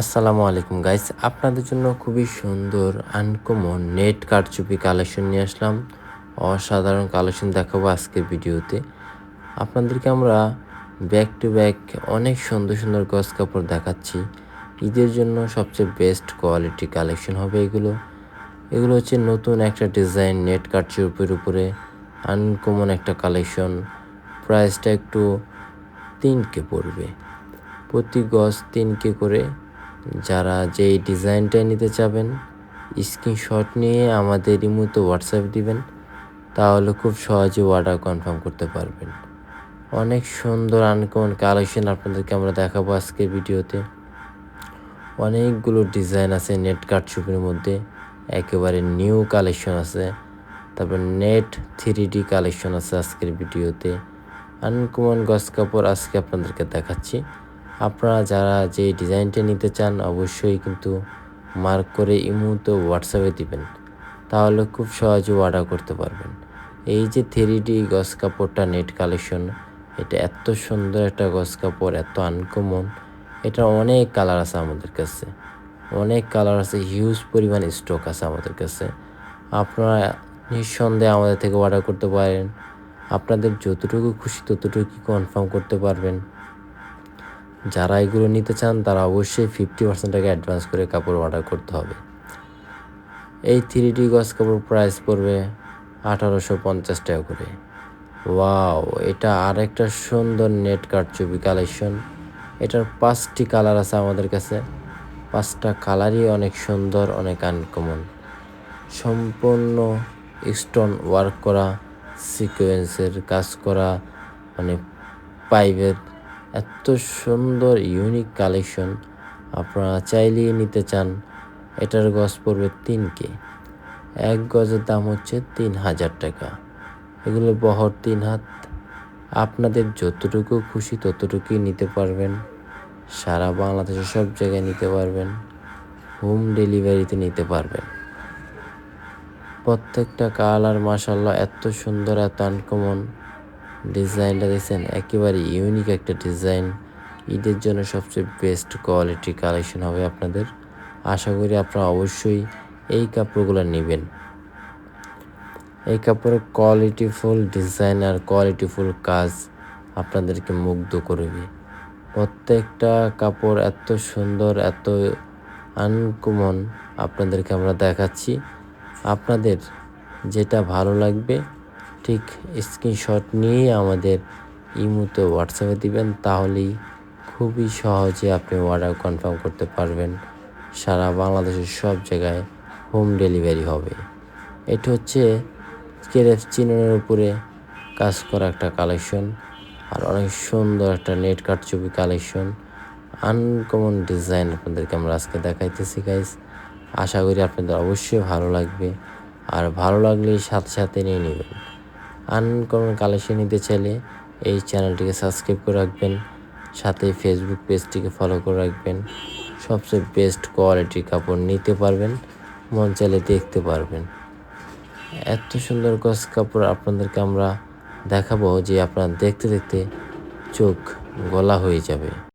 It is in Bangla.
আসসালামু আলাইকুম গাইস আপনাদের জন্য খুবই সুন্দর আনকমন নেট কারচুপি কালেকশন নিয়ে আসলাম। অসাধারণ কালেকশন দেখাবো আজকের ভিডিওতে। আপনাদেরকে আমরা ব্যাক টু ব্যাক অনেক সুন্দর সুন্দর গজ কাপড় দেখাচ্ছি। ঈদের জন্য সবচেয়ে বেস্ট কোয়ালিটি কালেকশন হবে এগুলো। এগুলো হচ্ছে নতুন একটা ডিজাইন নেট কারচুপির উপরে আনকমন একটা কালেকশন প্রাইসটা একটু তিনকে পড়বে। প্রতি গজ তিনকে করে যারা যেই ডিজাইনটা নিতে চাবেন স্ক্রিনশট নিয়ে আমাদের ইমুতে হোয়াটসঅ্যাপ দিবেন, তাহলে খুব সহজে অর্ডার কনফার্ম করতে পারবেন। অনেক সুন্দর আনকমন কালেকশন আপনাদেরকে আমরা দেখাবো আজকের ভিডিওতে। অনেকগুলো ডিজাইন আছে নেট কাটছুপির মধ্যে, একেবারে নিউ কালেকশন আছে। তারপর নেট থ্রি ডি কালেকশন আছে আজকের ভিডিওতে। আনকমন গস কাপড় আজকে আপনাদেরকে দেখাচ্ছি। আপনারা যারা যে ডিজাইনটা নিতে চান, অবশ্যই কিন্তু মার্ক করে ইমুতে হোয়াটসঅ্যাপে দিবেন। তাহলে খুব সহজে অর্ডার করতে পারবেন। এই যে থ্রি ডি গস কাপড়টা নেট কালেকশন, এটা এত সুন্দর একটা গস কাপড়, এত আনকমন এটা অনেক কালার আছে আমাদের কাছে। অনেক কালার আছে হিউজ পরিমাণ স্টক আছে আমাদের কাছে। আপনারা নিঃসন্দেহে আমাদের থেকে অর্ডার করতে পারেন। আপনাদের যতটুকু খুশি ততটুকু কনফার্ম করতে পারবেন। যারা এগুলো নিতে চান, তারা অবশ্যই ফিফটি পার্সেন্ট টাকা অ্যাডভান্স করে কাপড় অর্ডার করতে হবে। এই থ্রি ডি গজ কাপড় প্রাইস পড়বে আঠারোশো পঞ্চাশ টাকা করে। ওয়াও এটা আরেকটা সুন্দর নেট ছবি কালেকশন এটার পাঁচটি কালার আছে আমাদের কাছে। পাঁচটা কালারই অনেক সুন্দর, অনেক আনকমন সম্পূর্ণ স্টোন ওয়ার্ক করা সিকোয়েন্সের কাজ করা মানে পাইপের এত সুন্দর ইউনিক কালেকশন আপনারা চাইলেই নিতে চান। এটার গজ পড়বে তিন কে। এক গজের দাম হচ্ছে তিন হাজার টাকা। এগুলো বহর তিন হাত। আপনাদের যতটুকু খুশি ততটুকুই নিতে পারবেন। সারা বাংলাদেশে সব জায়গায় নিতে পারবেন। হোম ডেলিভারিতে নিতে পারবেন। প্রত্যেকটা কালার মাসাল্লাহ এত সুন্দর, এত আনকমন ডিজাইনটা দেখছেন, একেবারে ইউনিক একটা ডিজাইন। ঈদের জন্য সবচেয়ে বেস্ট কোয়ালিটি কালেকশন হবে আপনাদের। আশা করি আপনারা অবশ্যই এই কাপড়গুলো নেবেন। এই কাপড়ের কোয়ালিটিফুল ডিজাইন আর কোয়ালিটিফুল কাজ আপনাদেরকে মুগ্ধ করবে। প্রত্যেকটা কাপড় এত সুন্দর, এত আনকমন আপনাদেরকে আমরা দেখাচ্ছি। আপনাদের যেটা ভালো লাগবে ঠিক স্ক্রিনশট নিয়ে আমাদের ইমুতে হোয়াটসঅ্যাপে দিবেন, তাহলেই খুবই সহজে আপনি অর্ডার কনফার্ম করতে পারবেন। সারা বাংলাদেশের সব জায়গায় হোম ডেলিভারি হবে। এটা হচ্ছে কেরেফ চিননের উপরে কাজ করা একটা কালেকশন আর অনেক সুন্দর একটা নেট ছবি কালেকশন আনকমন ডিজাইন আপনাদেরকে আমরা আজকে দেখাইতেছি গাইজ আশা করি আপনাদের অবশ্যই ভালো লাগবে, আর ভালো লাগলে সাথে সাথে নিয়ে নেবেন। আনকমন কালেকশন নিতে চাইলে এই চ্যানেলটিকে সাবস্ক্রাইব করে রাখবেন। সাথে ফেসবুক পেজটিকে ফলো করে রাখবেন। সবচেয়ে বেস্ট কোয়ালিটির কাপড় নিতে পারবেন, মন চাইলে দেখতে পারবেন। এত সুন্দর গস কাপড় আপনাদেরকে আমরা দেখাবো যে আপনারা দেখতে দেখতে চোখ গলা হয়ে যাবে।